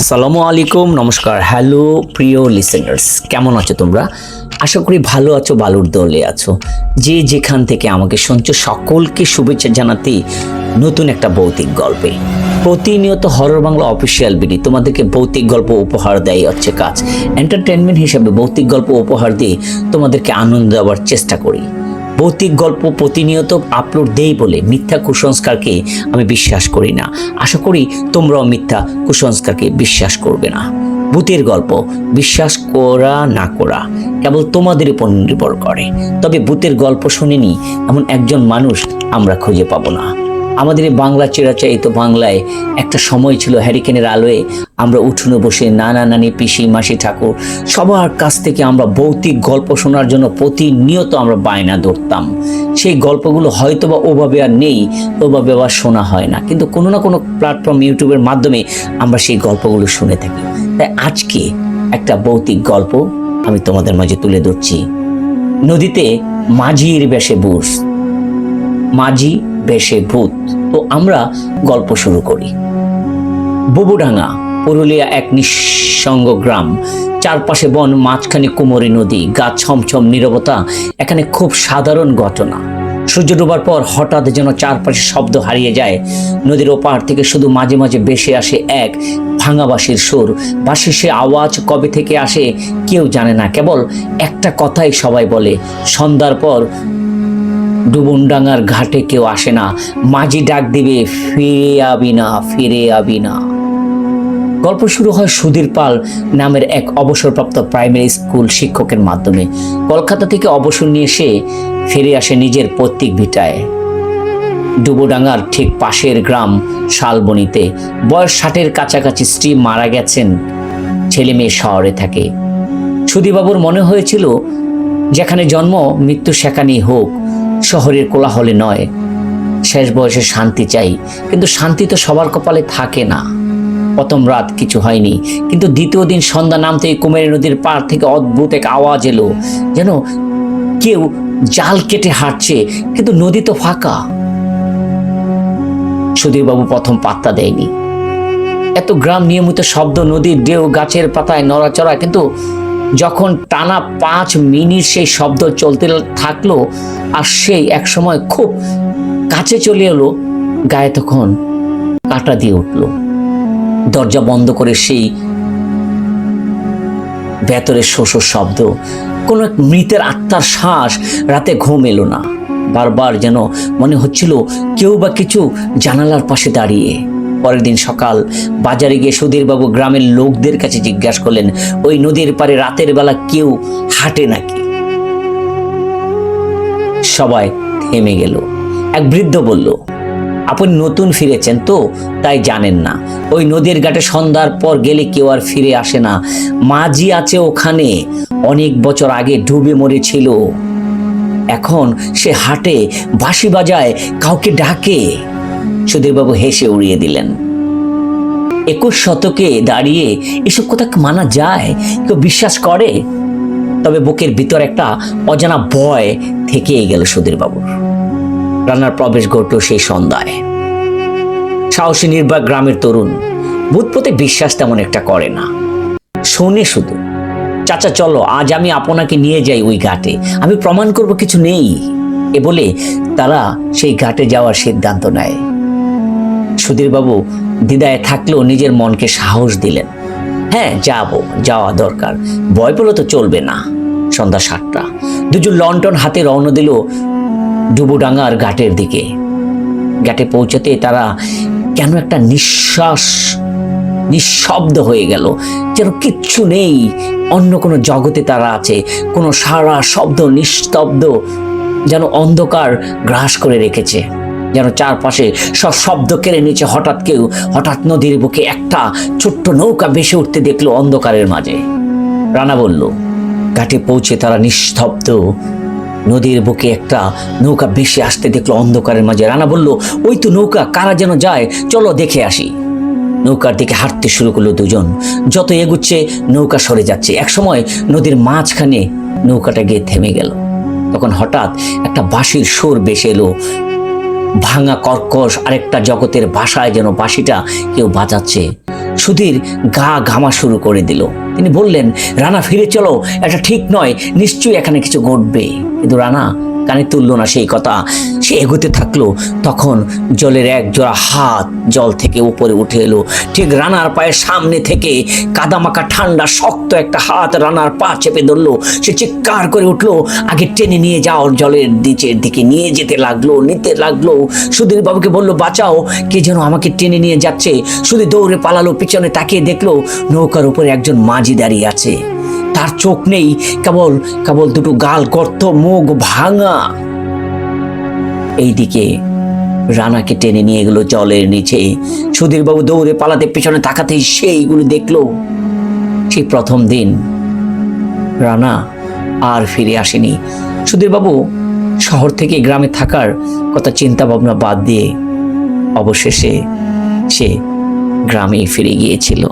আসসালামু আলাইকুম, নমস্কার। হ্যালো প্রিয় লিসেনার্স কেমন আছো তোমরা? আশা করি ভালো আছো, বালুর দলে আছো। যে যেখান থেকে আমাকে শুনছো, সকলকে শুভেচ্ছা জানাতে নতুন একটা ভৌতিক গল্পে। প্রতিনিয়ত হরর বাংলা অফিসিয়াল বিডি তোমাদেরকে ভৌতিক গল্প উপহার দেয় হচ্ছে কাজ। এন্টারটেনমেন্ট হিসাবে ভৌতিক গল্প উপহার দিয়ে তোমাদেরকে আনন্দ দেওয়ার চেষ্টা করি। ভৌতিক গল্প প্রতিনিয়ত আপলোড দেই বলে মিথ্যা কুসংস্কারকে আমি বিশ্বাস করি না। আশা করি তোমরাও মিথ্যা কুসংস্কারকে বিশ্বাস করবে না। ভূতের গল্প, বিশ্বাস করা না করা, কেবল তোমাদের উপর নির্ভর করে। তবে ভূতের গল্প শুনিনি এমন একজন মানুষ আমরা খুঁজে পাবো না। আমাদের এই বাংলা চেরাচারিত বাংলায় একটা সময় ছিল হ্যারিকেনের আলোয় আমরা উঠোনে বসে নানা নানি, পিসি, মাসি, ঠাকুর সবার কাছ থেকে আমরা ভৌতিক গল্প শোনার জন্য প্রতিনিয়ত আমরা বায়না ধরতাম। সেই গল্পগুলো হয়তো বা ওভাবে আর নেই, ওভাবে আবার শোনা হয় না। কিন্তু কোনো না কোনো প্ল্যাটফর্ম ইউটিউবের মাধ্যমে আমরা সেই গল্পগুলো শুনে থাকি। তাই আজকে একটা ভৌতিক গল্প আমি তোমাদের মাঝে তুলে ধরছি। নদীতে মাঝির বেশে বুস মাঝি, বেশে ভূত। তো আমরা গল্প শুরু করি। বুবুডাঙ্গা, পুরুলিয়া এক নিঃসঙ্গ গ্রাম। চারপাশে বন, মাঝখানে কুমোরি নদী গাছ ছমছম নীরবতা, এখানে খুব সাধারণ ঘটনা। সূর্য ডোবার পর হঠাৎ যেন চারপাশে শব্দ হারিয়ে যায়। নদীর ওপার থেকে শুধু মাঝে মাঝে বেশে আসে এক ভাঙা সুর। বাঁশির সে আওয়াজ কবে থেকে আসে কেউ জানে না। কেবল একটা কথাই সবাই বলে, সন্ধ্যার পর ডুবনডাঙ্গার ঘাটে কেউ আসে না। মাঝি ডাক দিবে, ফিরে আবি না, ফিরে আবি না। গল্প শুরু হয় সুধীর পাল নামের এক অবসরপ্রাপ্ত প্রাইমারি স্কুল শিক্ষকের মাধ্যমে। কলকাতা থেকে অবসর নিয়ে সে ফিরে আসে নিজের পৈতৃক ভিটায়। ডুবোডাঙ্গার ঠিক পাশের গ্রাম শালবনিতে। বয়স ষাটের কাছাকাছি স্ত্রী মারা গেছেন। ছেলে মেয়ে শহরে থাকে। সুধীবাবুর মনে হয়েছিল, যেখানে জন্ম, মৃত্যু সেখানেই হোক। শহরের কোলাহলে নয়। শেষ বয়সে শান্তি চাই, কিন্তু শান্তি তো সবার কপালে থাকে না। প্রথম রাত কিছু হয়নি, কিন্তু দ্বিতীয় দিন সন্ধ্যা নামতেই কুমেরী নদীর পার থেকে অদ্ভুত এক আওয়াজ এলো, যেন কেউ জাল কেটে হাঁটছে, কিন্তু নদী তো ফাঁকা। সুধীরবাবু প্রথম পাত্তা দেয়নি। এত গ্রাম নিয়মিত শব্দ, নদীর ঢেউ, গাছের পাতায় নড়াচড়া, কিন্তু যখন টানা পাঁচ মিনিট সেই শব্দ চলতে থাকল আর সেই এক সময় খুব কাছে চলে এলো, গায়ে তখন কাটা দিয়ে উঠল। দরজা বন্ধ করে সেই ভেতরের শোষর শব্দ, কোনো এক মৃতের আত্মার শ্বাস রাতে ঘুম এলো না। বারবার যেন মনে হচ্ছিল কেউ বা কিছু জানালার পাশে দাঁড়িয়ে পরের দিন সকাল বাজারে গিয়ে সুধীরবাবু গ্রামের লোকদের কাছে জিজ্ঞাসা করলেন, ওই নদীর পারে রাতের বেলা কেউ হাঁটে নাকি? সবাই থেমে গেল। এক বৃদ্ধ বলল, আপনি নতুন ফিরেছেন তো, তাই জানেন না। ওই নদীর ঘাটে সন্ধ্যার পর গেলে কেউ আর ফিরে আসে না। মাঝি আছে ওখানে, অনেক বছর আগে ডুবে মরেছিল। এখন সে হাটে, বাঁশি বাজায়, কাউকে ডাকে। সুধীরবাবু হেসে উড়িয়ে দিলেন। একুশ শতকে দাঁড়িয়ে এসব কথা মানা যায়? কেউ বিশ্বাস করে? তবে বুকের ভিতর একটা অজানা ভয় থেকেই গেল সুধীরবাবুর। রান্নার প্রবেশ ঘটল সেই সন্ধ্যায়। সাহসী নির্বাক গ্রামের তরুণ ভূতপথে বিশ্বাস তেমন একটা করে না। শোনে শুধু, চাচা, চলো, আজ আমি আপনাকে নিয়ে যাই ওই ঘাটে। আমি প্রমাণ করব কিছু নেই। এ বলে তারা সেই ঘাটে যাওয়ার সিদ্ধান্ত নেয়। সুধীরবাবু দ্বিধায় থাকলেও নিজের মনকে সাহস দিলেন। হ্যাঁ যাব, যাওয়া দরকার। ভয় পেলে তো চলবে না। সন্ধ্যা সাতটা। দুজন লন্ঠন হাতে রওনা দিল ডুবুডাঙ্গার ঘাটের দিকে। ঘাটে পৌঁছাতে তারা কেন একটা নিঃশ্বাস, নিঃশব্দ হয়ে গেল। যেন কিচ্ছু নেই। অন্য কোনো জগতে তারা আছে। কোনো সারা শব্দ নিস্তব্ধ যেন অন্ধকার গ্রাস করে রেখেছে। যেন চারপাশে সব শব্দ কেড়ে নিচে হঠাৎ কেউ। হঠাৎ নদীর বুকে একটা ছোট্ট নৌকা ভেসে উঠতে দেখল অন্ধকারের মাঝে। রানা বলল, ঘাটে পৌঁছে তারা নিস্তব্ধ। নদীর বুকে একটা নৌকা ভেসে আসতে দেখল অন্ধকারের মাঝে। রানা বলল, ওই তো নৌকা, কারা যেন যায়? চলো দেখে আসি। নৌকার দিকে হাঁটতে শুরু করল দুজন। যত এগুচ্ছে, নৌকা সরে যাচ্ছে। একসময় নদীর মাঝখানে নৌকাটা গিয়ে থেমে গেল। তখন হঠাৎ একটা বাঁশির সুর বেসে এলো। ভাঙা কর্কশ আরেকটা জগতের ভাষায় যেন বাঁশিটা কেউ বাজাচ্ছে। সুধীর গা ঘামা শুরু করে দিল। তিনি বললেন, রানা, ফিরে চলো। এটা ঠিক নয়। নিশ্চয়ই এখানে কিছু ঘটবে। কিন্তু রানা কানে তুলল না সেই কথা। সে এগোতে থাকল, তখন জলের এক জোড়া হাত জল থেকে উপরে উঠে এলো। ঠিক রানার পায়ের সামনে থেকে কাদামাকা ঠান্ডা, শক্ত একটা হাত রানার পা চেপে ধরলো। সে চিৎকার করে উঠল, আগে টেনে নিয়ে যাও জলের নিচের দিকে নিয়ে যেতে লাগল, নিতে লাগল। সুধীর বাবুকে বলল, বাঁচাও, কে যেন আমাকে টেনে নিয়ে যাচ্ছে। শুধু দৌড়ে পালালো, পিছনে তাকিয়ে দেখল, নৌকার উপরে একজন মাঝি দাঁড়িয়ে আছে। তার চোখ নেই। কেবল কেবল দুটো গাল, গর্ত, মুখ ভাঙা। এইদিকে রানাকে টেনে নিয়ে গেল জলের নিচে। সুধীরবাবু দৌড়ে পালাতে পেছনে তাকাতেই সেইগুলো দেখল। সেই প্রথম দিন রানা আর ফিরে আসেনি। সুধীরবাবু শহর থেকে গ্রামে থাকার কথা চিন্তা ভাবনা বাদ দিয়ে অবশেষে সে গ্রামেই ফিরে গিয়েছিল।